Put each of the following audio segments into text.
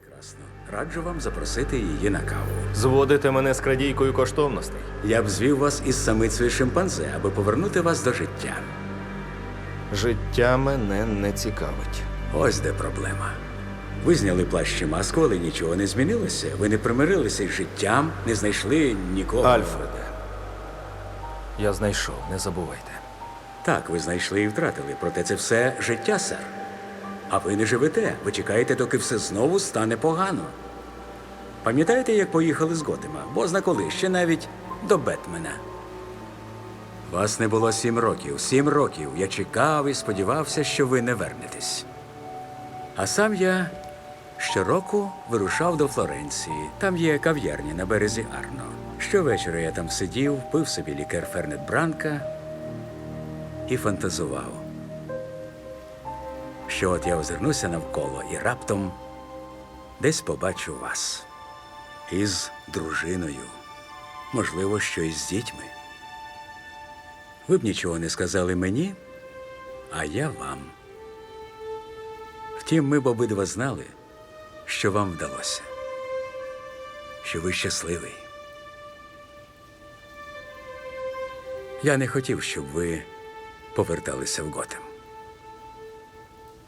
Прекрасно. Раджу вам запросити її на каву. Зводите мене з крадійкою коштовностей. Я б звів вас із самицею шимпанзе, аби повернути вас до життя. Життя мене не цікавить. Ось де проблема. Ви зняли плащ і маску, але нічого не змінилося. Ви не примирилися із життям, не знайшли нікого. Альфреде. Я знайшов, не забувайте. Так, ви знайшли і втратили, проте це все життя, сер. А ви не живете. Ви чекаєте, доки все знову стане погано. Пам'ятаєте, як поїхали з Готема? Бозна коли ще навіть до Бетмена. Вас не було сім років. Сім років я чекав і сподівався, що ви не вернетесь. А сам я щороку вирушав до Флоренції. Там є кав'ярні на березі Арно. Щовечора я там сидів, пив собі лікер Фернет Бранка і фантазував, що от я озирнуся навколо і раптом десь побачу вас із дружиною, можливо, що із дітьми. Ви б нічого не сказали мені, а я вам. Втім, ми б обидва знали, що вам вдалося, що ви щасливий. Я не хотів, щоб ви поверталися в Готем.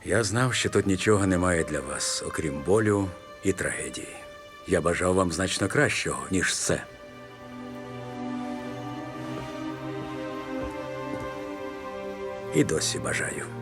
Я знав, що тут нічого немає для вас, окрім болю і трагедії. Я бажав вам значно кращого, ніж це. І досі бажаю.